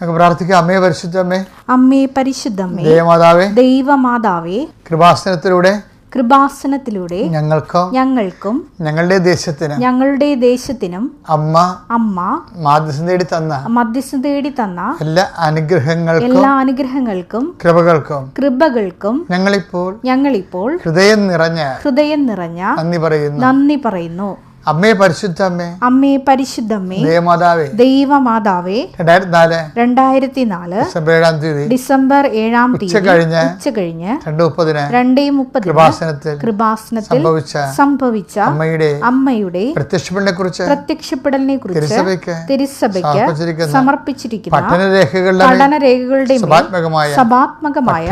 നമുക്ക് പ്രാർത്ഥിക്കാം. അമ്മേ പരിശുദ്ധമ്മേ അമ്മേ പരിശുദ്ധമ്മേ ദേവമാതാവേ ദൈവമാതാവേ കൃപാസനത്തിലൂടെ കൃപാസനത്തിലൂടെ ഞങ്ങൾക്കും ഞങ്ങൾക്കും ഞങ്ങളുടെ ദേശത്തിന് ഞങ്ങളുടെ ദേശത്തിനും അമ്മ അമ്മ മധ്യസ്ഥം തേടി തന്ന മധ്യസ്ഥ തേടി തന്ന എല്ലാ അനുഗ്രഹങ്ങൾക്കും എല്ലാ അനുഗ്രഹങ്ങൾക്കും കൃപകൾക്കും കൃപകൾക്കും ഞങ്ങളിപ്പോൾ ഞങ്ങളിപ്പോൾ ഹൃദയം നിറഞ്ഞ ഹൃദയം നിറഞ്ഞ നന്ദി പറയുന്നു. നന്ദി പറയുന്നു. അമ്മയെ പരിശുദ്ധമ്മേ അമ്മേ. പരിശുദ്ധമ്മേ ദേവമാതാവേ. ദൈവമാതാവേ. രണ്ടായിരത്തി നാല് രണ്ടായിരത്തി നാല് ഡിസംബർ ഏഴാം തീയതി. ഡിസംബർ ഏഴാം തീയതി കഴിഞ്ഞ് ഉച്ച കഴിഞ്ഞ് രണ്ട് മുപ്പതിന് രണ്ടേ മുപ്പത് കൃപാസനത്തിൽ കൃപാസനത്തിൽ സംഭവിച്ച സംഭവിച്ച അമ്മയുടെ അമ്മയുടെ പ്രത്യക്ഷപ്പെടലിനെ കുറിച്ച് പ്രത്യക്ഷപ്പെടലിനെ കുറിച്ച് തിരുസഭയ്ക്ക് തിരുസഭയ്ക്ക് സമർപ്പിച്ചിരിക്കുന്ന പഠനരേഖകളുടെ സഭാത്മകമായ സഭാത്മകമായ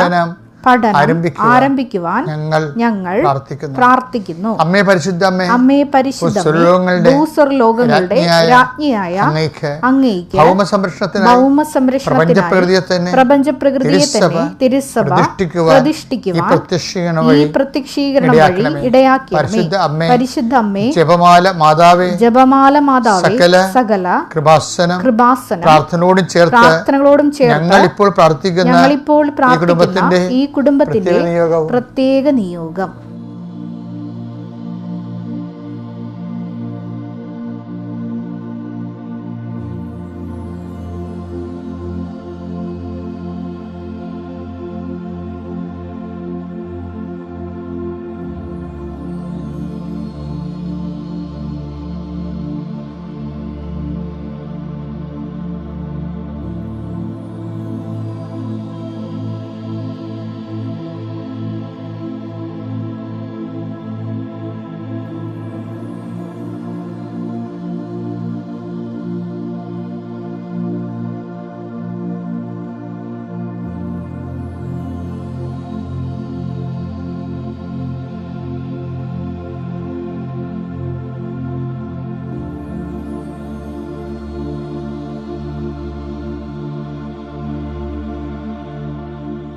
പഠനം ആരംഭിക്കുവാൻ ഞങ്ങൾ ഞങ്ങൾ പ്രാർത്ഥിക്കുന്നു. അമ്മേ പരിശുദ്ധ അമ്മേ ഭൂസ്വർലോകങ്ങളുടെ രാജ്ഞിയായ അങ്ങേക്ക് ഭൗമ സംരക്ഷണത്തിനായി പ്രപഞ്ച പ്രകൃതിയെ തന്നെ തിരുസഭ പ്രതിഷ്ഠിക്കുവാൻ ഈ പ്രത്യക്ഷീകരണം വഴി. ഇടയാക്കി പരിശുദ്ധ അമ്മേ ജപമാല മാതാവേ ജപമാല മാതാവേ സകല കൃപാസനം കൃപാസനം പ്രാർത്ഥനയോടും ചേർത്ത് പ്രാർത്ഥനകളോടും ചേർത്ത് ഞങ്ങൾ ഇപ്പോൾ പ്രാർത്ഥിക്കുന്ന ഞങ്ങളിപ്പോൾ പ്രാർത്ഥിക്കുന്ന കുടുംബത്തിന്റെ ഈ കുടുംബത്തിന്റെ പ്രത്യേക നിയോഗം.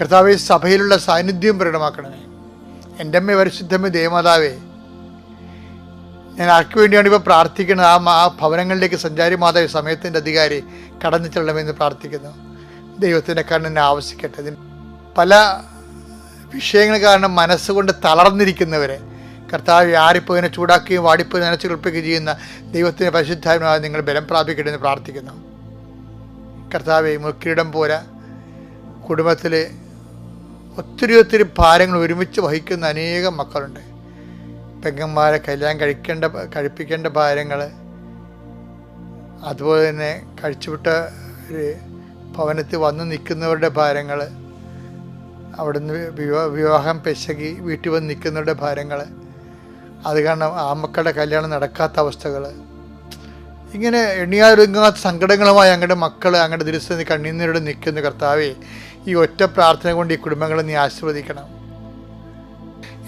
കർത്താവ് സഭയിലുള്ള സാന്നിധ്യം പ്രകടമാക്കണമേ. എന്റെ അമ്മ പരിശുദ്ധമ്മ ദേവമാതാവേ ഞാൻ ആർക്ക് വേണ്ടിയാണ് ഇപ്പോൾ പ്രാർത്ഥിക്കുന്നത്? ആ ആ ഭവനങ്ങളിലേക്ക് സഞ്ചാരി മാതാവ് സമയത്തിന്റെ അധികാരി കടന്നു ചെല്ലണമെന്ന് പ്രാർത്ഥിക്കുന്നു. ദൈവത്തിന്റെ കണ്ണിനെ ആവശ്യിക്കട്ടെ. ഇതിന് പല വിഷയങ്ങൾ കാരണം മനസ്സുകൊണ്ട് തളർന്നിരിക്കുന്നവരെ കർത്താവ് ആരിപ്പോയിനെ ചൂടാക്കുകയും വാടിപ്പോയി നനച്ചു കുളിപ്പിക്കുകയും ചെയ്യുന്ന ദൈവത്തിന്റെ പരിശുദ്ധാത്മാവ് നിങ്ങൾ ബലം പ്രാപിക്കട്ടെ എന്ന് പ്രാർത്ഥിക്കുന്നു. കർത്താവ് മുക്കിരിടം പോരാ കുടുംബത്തിൽ ഒത്തിരി ഒത്തിരി ഭാരങ്ങൾ ഒരുമിച്ച് വഹിക്കുന്ന അനേകം മക്കളുണ്ട്. പെങ്ങന്മാരെ കല്യാണം കഴിക്കേണ്ട കഴിപ്പിക്കേണ്ട ഭാരങ്ങൾ അതുപോലെ തന്നെ കഴിച്ചുവിട്ട ഒരു ഭവനത്തിൽ വന്ന് നിൽക്കുന്നവരുടെ ഭാരങ്ങൾ അവിടുന്ന് വിവാ വിവാഹം പെശകി വീട്ടിൽ വന്ന് നിൽക്കുന്നവരുടെ ഭാരങ്ങൾ അത് കാരണം ആ മക്കളുടെ കല്യാണം നടക്കാത്ത അവസ്ഥകൾ. ഇങ്ങനെ എണ്ണിയാലൊരുങ്ങാത്ത സങ്കടങ്ങളുമായി അങ്ങയുടെ മക്കൾ അങ്ങയുടെ ദിവസം കണ്ണീന്നോട് നിൽക്കുന്ന കർത്താവേ. ഈ ഒറ്റ പ്രാർത്ഥന കൊണ്ട് ഈ കുടുംബങ്ങളെ നീ ആശീർവദിക്കണം.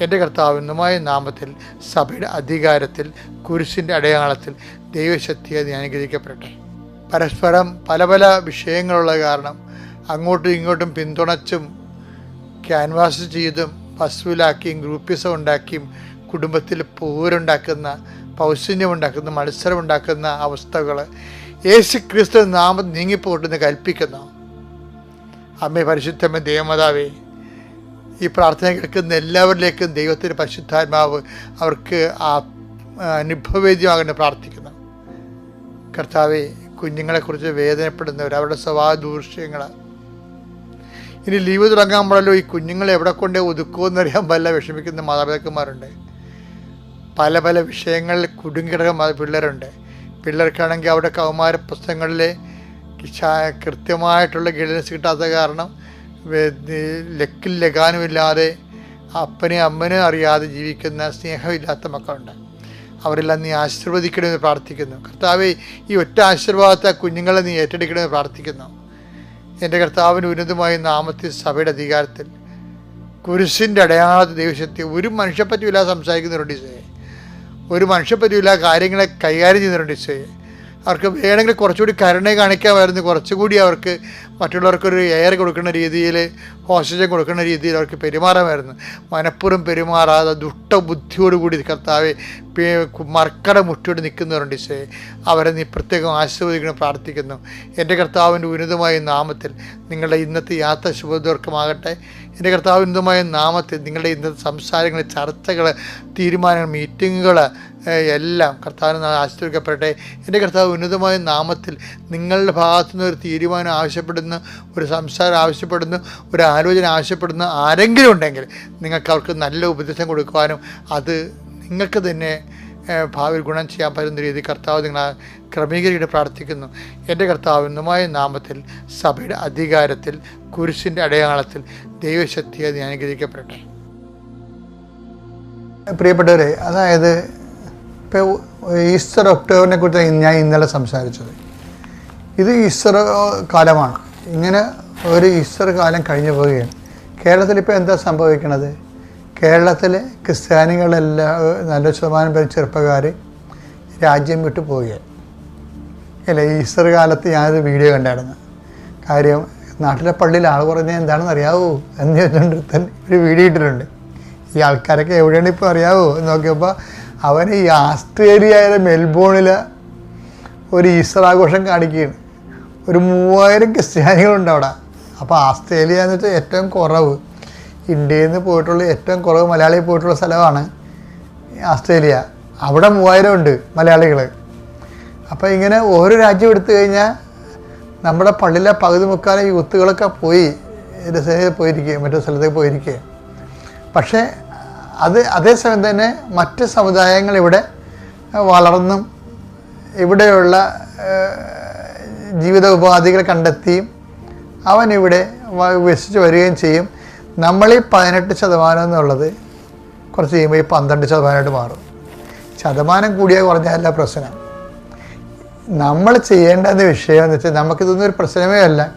എന്റെ കർത്താവിനുമായ നാമത്തിൽ സഭയുടെ അധികാരത്തിൽ കുരിശിന്റെ അടയാളത്തിൽ ദൈവശക്തിയെ നീ അനുഗ്രഹിക്കപ്പെടട്ടെ. പരസ്പരം പല പല വിഷയങ്ങളുള്ള കാരണം അങ്ങോട്ടും ഇങ്ങോട്ടും പിന്തുണച്ചും ക്യാൻവാസ് ചെയ്തും പശുവിലാക്കിയും ഗ്രൂപ്പിസം ഉണ്ടാക്കിയും കുടുംബത്തിൽ പോരുണ്ടാക്കുന്ന പൗശന്യം ഉണ്ടാക്കുന്ന മത്സരം ഉണ്ടാക്കുന്ന അവസ്ഥകൾ യേശു ക്രിസ്തു നാമം നീങ്ങിപ്പോട്ടെന്ന് കൽപ്പിക്കുന്നു. അമ്മേ പരിശുദ്ധമ്മ ദൈവമാതാവേ ഈ പ്രാർത്ഥന കേൾക്കുന്ന എല്ലാവരിലേക്കും ദൈവത്തിന്റെ പരിശുദ്ധാത്മാവ് അവർക്ക് ആ അനുഭവവേദ്യമാകേണ്ട പ്രാർത്ഥിക്കുന്നു. കർത്താവെ കുഞ്ഞുങ്ങളെക്കുറിച്ച് വേദനപ്പെടുന്നവർ അവരുടെ സ്വഭാവ ദൂഷ്യങ്ങൾ ഇനി ലീവ് തുടങ്ങാൻ ഈ കുഞ്ഞുങ്ങളെ എവിടെ കൊണ്ടേ ഒതുക്കുമെന്നറിയാൻ പല വിഷമിക്കുന്ന മാതാപിതാക്കന്മാരുണ്ട്. പല പല വിഷയങ്ങളിൽ കുടുങ്ങിക്കിടക്കുന്ന പിള്ളേരുണ്ട്. പിള്ളേർക്കാണെങ്കിൽ അവിടെ കൗമാര പുസ്തകങ്ങളിലെ കൃത്യമായിട്ടുള്ള ഗൈഡൻസ് കിട്ടാത്ത കാരണം ലക്കിൽ ലഗാനുമില്ലാതെ അപ്പനെയും അമ്മനെയും അറിയാതെ ജീവിക്കുന്ന സ്നേഹമില്ലാത്ത മക്കളുണ്ട്. അവരെല്ലാം നീ ആശീർവദിക്കണമെന്ന് പ്രാർത്ഥിക്കുന്നു. കർത്താവെ ഈ ഒറ്റ ആശീർവാദത്തെ കുഞ്ഞുങ്ങളെ നീ ഏറ്റെടുക്കണമെന്ന് പ്രാർത്ഥിക്കുന്നു. എന്റെ കർത്താവിന് ഉന്നതമായ നാമത്തിൽ സഭയുടെ അധികാരത്തിൽ കുരിശിന്റെ അടയാളത്തെ ദൈവശക്തി ഒരു മനുഷ്യപ്പറ്റിയില്ല സംസാരിക്കുന്നവരുണ്ട് ഈശോയെ. ഒരു മനുഷ്യപ്പറ്റിയില്ല കാര്യങ്ങളെ കൈകാര്യം ചെയ്യുന്നവരുണ്ട് ഈശോയെ. അവർക്ക് വേണമെങ്കിൽ കുറച്ചുകൂടി കരുണ കാണിക്കാമായിരുന്നു. കുറച്ചുകൂടി അവർക്ക് മറ്റുള്ളവർക്കൊരു എയർ കൊടുക്കുന്ന രീതിയിൽ ഓക്സിജൻ കൊടുക്കുന്ന രീതിയിൽ അവർക്ക് പെരുമാറാമായിരുന്നു. മനഃപ്പുറം പെരുമാറാതെ ദുഷ്ടബുദ്ധിയോടുകൂടി കർത്താവെ മർക്കട മുട്ടിയോട് നിൽക്കുന്നവരുണ്ട് ഈശോയെ. അവരെ നീ പ്രത്യേകം ആശീർവദിക്കണം പ്രാർത്ഥിക്കുന്നു. എന്റെ കർത്താവിന്റെ ഉന്നതമായ നാമത്തിൽ നിങ്ങളുടെ ഇന്നത്തെ യാത്ര ശുഭദീർഘമാകട്ടെ എന്റെ കർത്താവ് ഉന്നതമായ നാമത്തിൽ നിങ്ങളുടെ ഇന്നത്തെ സംസാരങ്ങൾ ചർച്ചകൾ തീരുമാനങ്ങൾ മീറ്റിങ്ങുകൾ എല്ലാം കർത്താവിന് ആശ്രയിക്കപ്പെടട്ടെ എന്റെ കർത്താവ് ഉന്നതമായ നാമത്തിൽ നിങ്ങളുടെ ഭാഗത്തു നിന്ന് ഒരു തീരുമാനം ആവശ്യപ്പെടുന്ന. ഒരു സംസാരം ആവശ്യപ്പെടുന്ന ഒരു ആലോചന ആവശ്യപ്പെടുന്ന ആരെങ്കിലും ഉണ്ടെങ്കിൽ നിങ്ങൾക്ക് അവർക്ക് നല്ല ഉപദേശം കൊടുക്കുവാനും അത് നിങ്ങൾക്ക് തന്നെ ഭാവിയിൽ ഗുണം ചെയ്യാൻ പറ്റുന്ന രീതി കർത്താവ് നിങ്ങളെ ക്രമീകരിച്ച് പ്രാർത്ഥിക്കുന്നു. എന്റെ കർത്താവ് ഇന്നുമായ നാമത്തിൽ സഭയുടെ അധികാരത്തിൽ കുരിശിന്റെ അടയാളത്തിൽ ദൈവശക്തിയെ ഞാൻ അനുഗ്രഹിക്കപ്പെടട്ടെ. പ്രിയപ്പെട്ടവരെ അതായത് ഇപ്പോൾ ഈസ്റ്റർ ഒക്ടോബറിനെ കുറിച്ച് ഞാൻ ഇന്നലെ സംസാരിച്ചത്. ഇത് ഈസ്റ്റർ കാലമാണ്. ഇങ്ങനെ ഒരു ഈസ്റ്റർ കാലം കഴിഞ്ഞു പോവുകയാണ്. കേരളത്തിൽ ഇപ്പോൾ എന്താ സംഭവിക്കണത്? കേരളത്തിലെ ക്രിസ്ത്യാനികളെല്ലാം നല്ല ശതമാനം പേര് ചെറുപ്പക്കാർ രാജ്യം വിട്ടു പോവുകയാണ്. അല്ല ഈസ്റ്റർ കാലത്ത് ഞാനൊരു വീഡിയോ കണ്ടായിരുന്നു. കാര്യം നാട്ടിലെ പള്ളിയിൽ ആൾ കുറഞ്ഞാൽ എന്താണെന്ന് അറിയാവോ? എന്ന് ചോദിച്ചുകൊണ്ട് തന്നെ ഒരു വീഡിയോ ഇട്ടിട്ടുണ്ട്. ഈ ആൾക്കാരൊക്കെ എവിടെയാണ് ഇപ്പോൾ അറിയാവോ? എന്ന് നോക്കിയപ്പോൾ അവൻ ഈ ആസ്ട്രേലിയയിലെ മെൽബോണിലെ ഒരു ഈസ്റ്റർ ആഘോഷം കാണിക്കുകയാണ്. ഒരു മൂവായിരം ക്രിസ്ത്യാനികളുണ്ട് അവിടെ. അപ്പോൾ ആസ്ട്രേലിയ എന്ന് വെച്ചാൽ ഏറ്റവും കുറവ്. ഇന്ത്യയിൽ നിന്ന് പോയിട്ടുള്ള ഏറ്റവും കുറവ് മലയാളി പോയിട്ടുള്ള സ്ഥലമാണ് ആസ്ട്രേലിയ. അവിടെ മൂവായിരം ഉണ്ട് മലയാളികൾ അപ്പോൾ ഇങ്ങനെ ഓരോ രാജ്യം എടുത്തു കഴിഞ്ഞാൽ നമ്മുടെ പള്ളിയിലെ പകുതി മുക്കാലും യൂത്തുകളൊക്കെ പോയി പോയിരിക്കുകയും പോയിരിക്കുക മറ്റു സ്ഥലത്തേക്ക് പോയിരിക്കുക പക്ഷേ അത് അതേസമയം തന്നെ മറ്റ് സമുദായങ്ങൾ ഇവിടെ വളർന്നും ഇവിടെയുള്ള ജീവിത ഉപാധികൾ കണ്ടെത്തിയും അവൻ ഇവിടെ വികസിച്ച് വരികയും ചെയ്യും. നമ്മൾ ഈ പതിനെട്ട് ശതമാനം എന്നുള്ളത് കുറച്ച് കഴിയുമ്പോൾ ഈ പന്ത്രണ്ട് ശതമാനമായിട്ട് മാറും. ശതമാനം കൂടിയാൽ കുറഞ്ഞല്ല പ്രശ്നം. നമ്മൾ ചെയ്യേണ്ടത് വിഷയം എന്ന് വെച്ചാൽ നമുക്കിതൊന്നും ഒരു പ്രശ്നമേ അല്ല.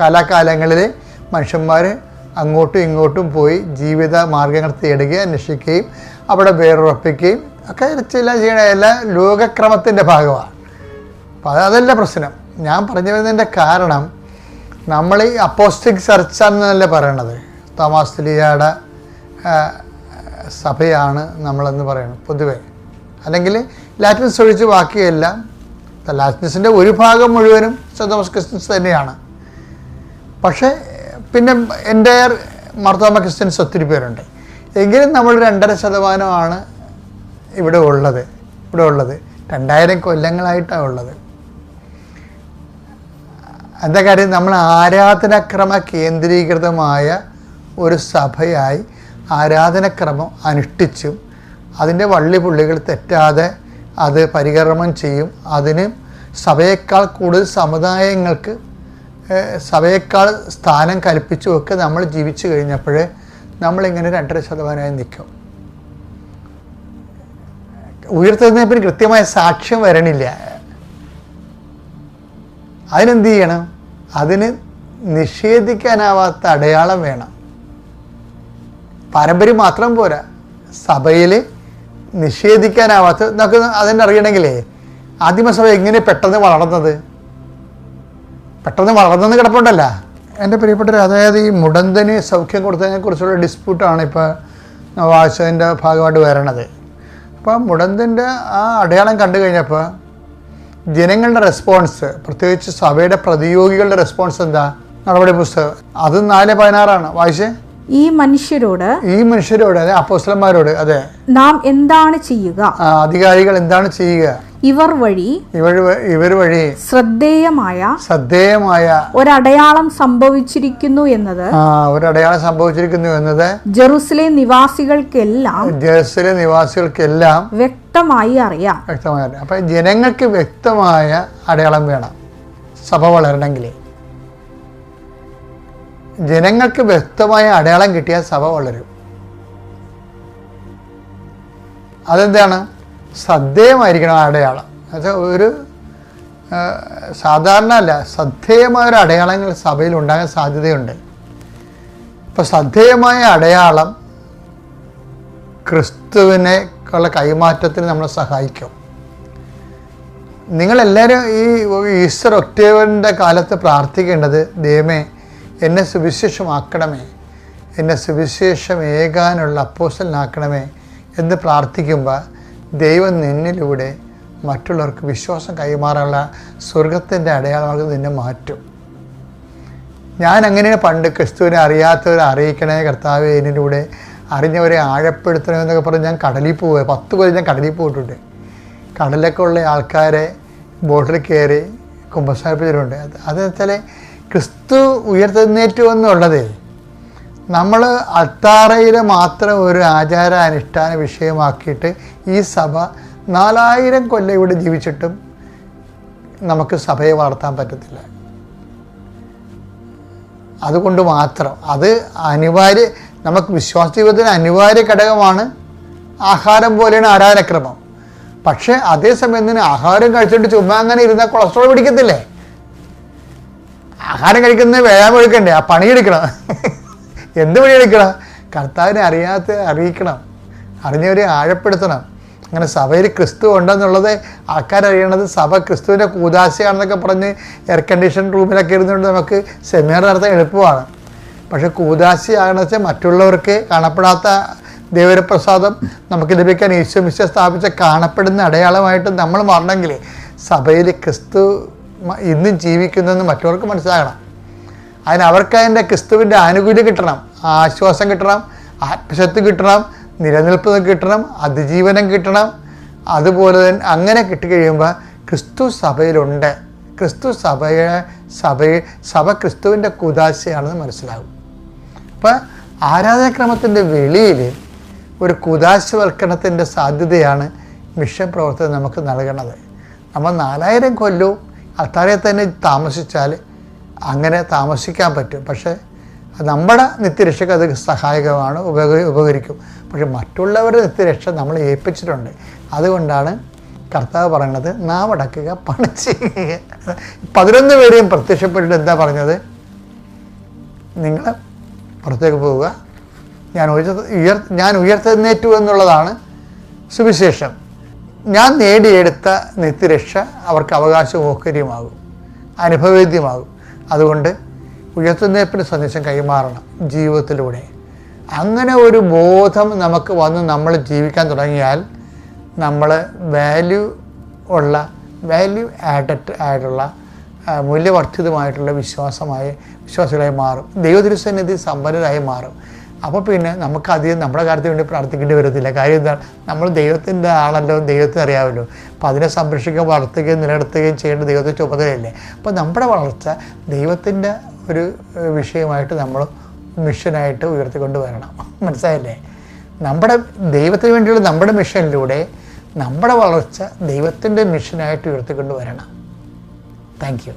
കാലാകാലങ്ങളിൽ മനുഷ്യന്മാർ അങ്ങോട്ടും ഇങ്ങോട്ടും പോയി ജീവിത മാർഗങ്ങൾ തേടുകയും അന്വേഷിക്കുകയും അവിടെ വേറുറപ്പിക്കുകയും ഒക്കെ ചില ചെയ്യണ എല്ലാം ലോകക്രമത്തിന്റെ ഭാഗമാണ്. അപ്പോൾ അതല്ല പ്രശ്നം. ഞാൻ പറഞ്ഞു വരുന്നതിന്റെ കാരണം നമ്മൾ ഈ അപ്പോസ്റ്റിക് ചർച്ചാണെന്നല്ലേ പറയണത്? തോമാസ് ലിയയുടെ സഭയാണ് നമ്മളെന്ന് പറയുന്നത് പൊതുവെ. അല്ലെങ്കിൽ ലാറ്റിൻസ് ഒഴിച്ച് ബാക്കിയെല്ലാം ലാറ്റിൻസിന്റെ ഒരു ഭാഗം മുഴുവനും സെന്തോമസ് ക്രിസ്ത്യൻസ് തന്നെയാണ്. പക്ഷേ പിന്നെ എന്റയർ മർത്തോമ ക്രിസ്ത്യൻസ് ഒത്തിരി പേരുണ്ട്. എങ്കിലും നമ്മൾ രണ്ടര ശതമാനമാണ് ഇവിടെ ഉള്ളത്. ഇവിടെ ഉള്ളത്. രണ്ടായിരം കൊല്ലങ്ങളായിട്ടാണ് ഉള്ളത്. എന്താ കാര്യം? നമ്മൾ ആരാധനക്രമ കേന്ദ്രീകൃതമായ ഒരു സഭയായി ആരാധനക്രമം അനുഷ്ഠിച്ചും അതിന്റെ വള്ളി പുള്ളികൾ തെറ്റാതെ അത് പരികർമ്മം ചെയ്യും. അതിന് സഭയേക്കാൾ കൂടുതൽ സമുദായങ്ങൾക്ക് സഭയേക്കാൾ സ്ഥാനം കൽപ്പിച്ചുമൊക്കെ നമ്മൾ ജീവിച്ചു കഴിഞ്ഞപ്പോൾ നമ്മളിങ്ങനെ രണ്ടര ശതമാനമായി നിൽക്കും. ഉയർത്തെഴുന്നേൽപ്പിന് കൃത്യമായ സാക്ഷ്യം വരണില്ല. അതിനെന്ത് ചെയ്യണം? അതിന് നിഷേധിക്കാനാവാത്ത അടയാളം വേണം. പാരമ്പര്യം മാത്രം പോരാ. സഭയിൽ നിഷേധിക്കാനാവാത്ത നമുക്ക് അതിനെ അറിയണമെങ്കിലേ ആദിമസഭ എങ്ങനെ പെട്ടെന്ന് വളർന്നത്? പെട്ടെന്ന് വളർന്നെന്ന് കിടപ്പുണ്ടല്ല. എന്റെ പ്രിയപ്പെട്ടവർ അതായത് ഈ മുടന്തന് സൗഖ്യം കൊടുത്തതിനെ കുറിച്ചുള്ള ഡിസ്പ്യൂട്ടാണ് ഇപ്പോൾ വാശതിന്റെ ഭാഗമായിട്ട് വരണത്. അപ്പോൾ മുടന്തിന്റെ ആ അടയാളം കണ്ടു കഴിഞ്ഞപ്പോൾ ജനങ്ങളുടെ റെസ്പോൺസ് പ്രത്യേകിച്ച് സഭയുടെ പ്രതിയോഗികളുടെ റെസ്പോൺസ് എന്താ? നടപടി പുസ്തകം. അത് നാല് പതിനാറാണ്. വായിച്ചേ? ഈ മനുഷ്യരോട് ഈ മനുഷ്യരോട് അതെ അപ്പോസ്ലന്മാരോട് അതെ. നാം എന്താണ് ചെയ്യുക? അധികാരികൾ എന്താണ് ചെയ്യുക? ഇവർ വഴി ഇവർ വഴി ശ്രദ്ധേയമായ ശ്രദ്ധേയമായ ഒരടയാളം സംഭവിച്ചിരിക്കുന്നു എന്നത് ഒരടയാളം സംഭവിച്ചിരിക്കുന്നു എന്നത് ജെറുസലേം നിവാസികൾക്കെല്ലാം ജെറുസലേം നിവാസികൾക്കെല്ലാം വ്യക്തമായി അറിയാം. വ്യക്തമായി അറിയാം. അപ്പൊ ജനങ്ങൾക്ക് വ്യക്തമായ അടയാളം വേണം സഭ വളരണമെങ്കിൽ ജനങ്ങൾക്ക് വ്യക്തമായ അടയാളം കിട്ടിയാൽ സഭ വളരും. അതെന്താണ്? ശ്രദ്ധേയമായിരിക്കണം അടയാളം. എന്നുവെച്ചാൽ ഒരു സാധാരണ അല്ല ശ്രദ്ധേയമായ ഒരു അടയാളങ്ങൾ സഭയിൽ ഉണ്ടാകാൻ സാധ്യതയുണ്ട്. ഇപ്പം ശ്രദ്ധേയമായ അടയാളം ക്രിസ്തുവിനെ ഉള്ള കൈമാറ്റത്തിന് നമ്മളെ സഹായിക്കും. നിങ്ങളെല്ലാവരും ഈ ഈസ്റ്റർ ഒക്ടോബറിന്റെ കാലത്ത് പ്രാർത്ഥിക്കേണ്ടത് ദൈവമേ എന്നെ സുവിശേഷമാക്കണമേ എന്നെ സുവിശേഷം ഏകാനുള്ള അപ്പോസലിനാക്കണമേ എന്ന് പ്രാർത്ഥിക്കുമ്പോൾ ദൈവം നിന്നിലൂടെ മറ്റുള്ളവർക്ക് വിശ്വാസം കൈമാറാനുള്ള സ്വർഗത്തിന്റെ അടയാളമാക്കി നിന്നെ മാറ്റും. ഞാൻ അങ്ങനെ പണ്ട് ക്രിസ്തുവിനെ അറിയാത്തവരെ അറിയിക്കണേ കർത്താവ് എന്നിലൂടെ അറിഞ്ഞവരെ ആഴപ്പെടുത്തണമെന്നൊക്കെ പറഞ്ഞ് ഞാൻ കടലിൽ പോവുക. പത്ത് കൊല്ലം ഞാൻ കടലിൽ പോയിട്ടുണ്ട്. കടലൊക്കെ ഉള്ള ആൾക്കാരെ ബോട്ടിൽ കയറി കുമ്പസാരിപ്പിച്ചിട്ടുണ്ട്. അത് അതെന്ന് വെച്ചാൽ ക്രിസ്തു ഉയർത്തെഴുന്നേറ്റു എന്നുള്ളതേ നമ്മൾ അത്താറയിൽ മാത്രം ഒരു ആചാര അനുഷ്ഠാന വിഷയമാക്കിയിട്ട് ഈ സഭ നാലായിരം കൊല്ലം ഇവിടെ ജീവിച്ചിട്ടും നമുക്ക് സഭയെ വളർത്താൻ പറ്റത്തില്ല. അതുകൊണ്ട് മാത്രം അത് അനിവാര്യ നമുക്ക് വിശ്വാസ ജീവിതത്തിന് അനിവാര്യ ഘടകമാണ് ആഹാരം പോലെയാണ് ആരാധനക്രമം. പക്ഷേ അതേസമയം തന്നെ ആഹാരം കഴിച്ചിട്ട് ചുമ്മാ അങ്ങനെ ഇരുന്നാൽ കൊളസ്ട്രോൾ പിടിക്കത്തില്ലേ? ആഹാരം കഴിക്കുന്നത് വ്യായാമം എടുക്കണ്ടേ? ആ പണിയെടുക്കണം എന്ത് വഴിയെടുക്കണം കർത്താവിനെ അറിയാത്ത അറിയിക്കണം. അറിഞ്ഞവരെ ആഴപ്പെടുത്തണം. അങ്ങനെ സഭയിൽ ക്രിസ്തു ഉണ്ടെന്നുള്ളത് ആൾക്കാരറിയണത് സഭ ക്രിസ്തുവിന്റെ കൂതാശയാണെന്നൊക്കെ പറഞ്ഞ് എയർ കണ്ടീഷൻ റൂമിലൊക്കെ ഇരുന്നുകൊണ്ട് നമുക്ക് സെമിനാർ നടത്താൻ എളുപ്പമാണ്. പക്ഷേ കൂതാശയാണെന്ന് വെച്ചാൽ മറ്റുള്ളവർക്ക് കാണപ്പെടാത്ത ദൈവപ്രസാദം നമുക്ക് ലഭിക്കാൻ ഈശോ മിശ സ്ഥാപിച്ച കാണപ്പെടുന്ന അടയാളമായിട്ട് നമ്മൾ മാറണമെങ്കിൽ സഭയിൽ ക്രിസ്തു ഇന്നും ജീവിക്കുന്നതെന്ന് മറ്റുള്ളവർക്ക് മനസ്സിലാകണം. അതിന് അവർക്ക് അതിന്റെ ക്രിസ്തുവിന്റെ ആനുകൂല്യം കിട്ടണം ആശ്വാസം കിട്ടണം ആത്മശക്തി കിട്ടണം നിലനിൽപ്പ് കിട്ടണം അതിജീവനം കിട്ടണം. അതുപോലെ തന്നെ അങ്ങനെ കിട്ടിക്കഴിയുമ്പോൾ ക്രിസ്തു സഭയിലുണ്ട്. ക്രിസ്തു സഭയെ സഭയെ സഭ ക്രിസ്തുവിന്റെ കുതാശയാണെന്ന് മനസ്സിലാകും. അപ്പം ആരാധനാക്രമത്തിന്റെ വെളിയിൽ ഒരു കുതാശവൽക്കരണത്തിന്റെ സാധ്യതയാണ് മിഷൻ പ്രവർത്തനം നമുക്ക് നൽകണത്. നമ്മൾ നാലായിരം കൊല്ലവും അത്താറെ തന്നെ താമസിച്ചാൽ അങ്ങനെ താമസിക്കാൻ പറ്റും. പക്ഷേ നമ്മുടെ നിത്യരക്ഷയ്ക്ക് അത് സഹായകമാണ് ഉപക ഉപകരിക്കും. പക്ഷെ മറ്റുള്ളവരുടെ നിത്യരക്ഷ നമ്മൾ ഏൽപ്പിച്ചിട്ടുണ്ട്. അതുകൊണ്ടാണ് കർത്താവ് പറയുന്നത് നാവടക്കുക പണി ചെയ്യുക. പതിനൊന്ന് പേരെയും പ്രത്യക്ഷപ്പെട്ടിട്ട് എന്താ പറഞ്ഞത്? നിങ്ങൾ പുറത്തേക്ക് പോവുക. ഞാൻ ഉയർ ഉയർ ഞാൻ ഉയർത്തെഴുന്നേറ്റു എന്നുള്ളതാണ് സുവിശേഷം. ഞാൻ നേടിയെടുത്ത നിത്യരക്ഷ അവർക്ക് അവകാശമോഹര്യമാകും അനുഭവേദ്യമാകും. അതുകൊണ്ട് ഉയർത്തുന്നേപ്പിന് സന്ദേശം കൈമാറണം ജീവിതത്തിലൂടെ. അങ്ങനെ ഒരു ബോധം നമുക്ക് വന്ന് നമ്മൾ ജീവിക്കാൻ തുടങ്ങിയാൽ നമ്മൾ വാല്യൂ ഉള്ള വാല്യൂ ആഡഡ് ആയിട്ടുള്ള മൂല്യവർദ്ധിതമായിട്ടുള്ള വിശ്വാസമായി വിശ്വാസികളായി മാറും. ദൈവതിരുസന്നിധി സമ്പന്നരായി മാറും. അപ്പോൾ പിന്നെ നമുക്ക് അധികം നമ്മുടെ കാര്യത്തിന് വേണ്ടി പ്രാർത്ഥിക്കേണ്ടി വരത്തില്ല. കാര്യം എന്താണ്? നമ്മൾ ദൈവത്തിന്റെ ആളല്ലോ ദൈവത്തെ അറിയാമല്ലോ. അപ്പോൾ അതിനെ സംരക്ഷിക്കുകയും വളർത്തുകയും നിലനിർത്തുകയും ചെയ്യേണ്ട ദൈവത്തെ ചുമതലയല്ലേ? അപ്പോൾ നമ്മുടെ വളർച്ച ദൈവത്തിന്റെ ഒരു വിഷയമായിട്ട് നമ്മൾ മിഷനായിട്ട് ഉയർത്തിക്കൊണ്ട് വരണം. മനസ്സിലായില്ലേ? നമ്മുടെ ദൈവത്തിന് വേണ്ടിയുള്ള നമ്മുടെ മിഷനിലൂടെ നമ്മുടെ വളർച്ച ദൈവത്തിന്റെ മിഷനായിട്ട് ഉയർത്തിക്കൊണ്ട് വരണം. Thank you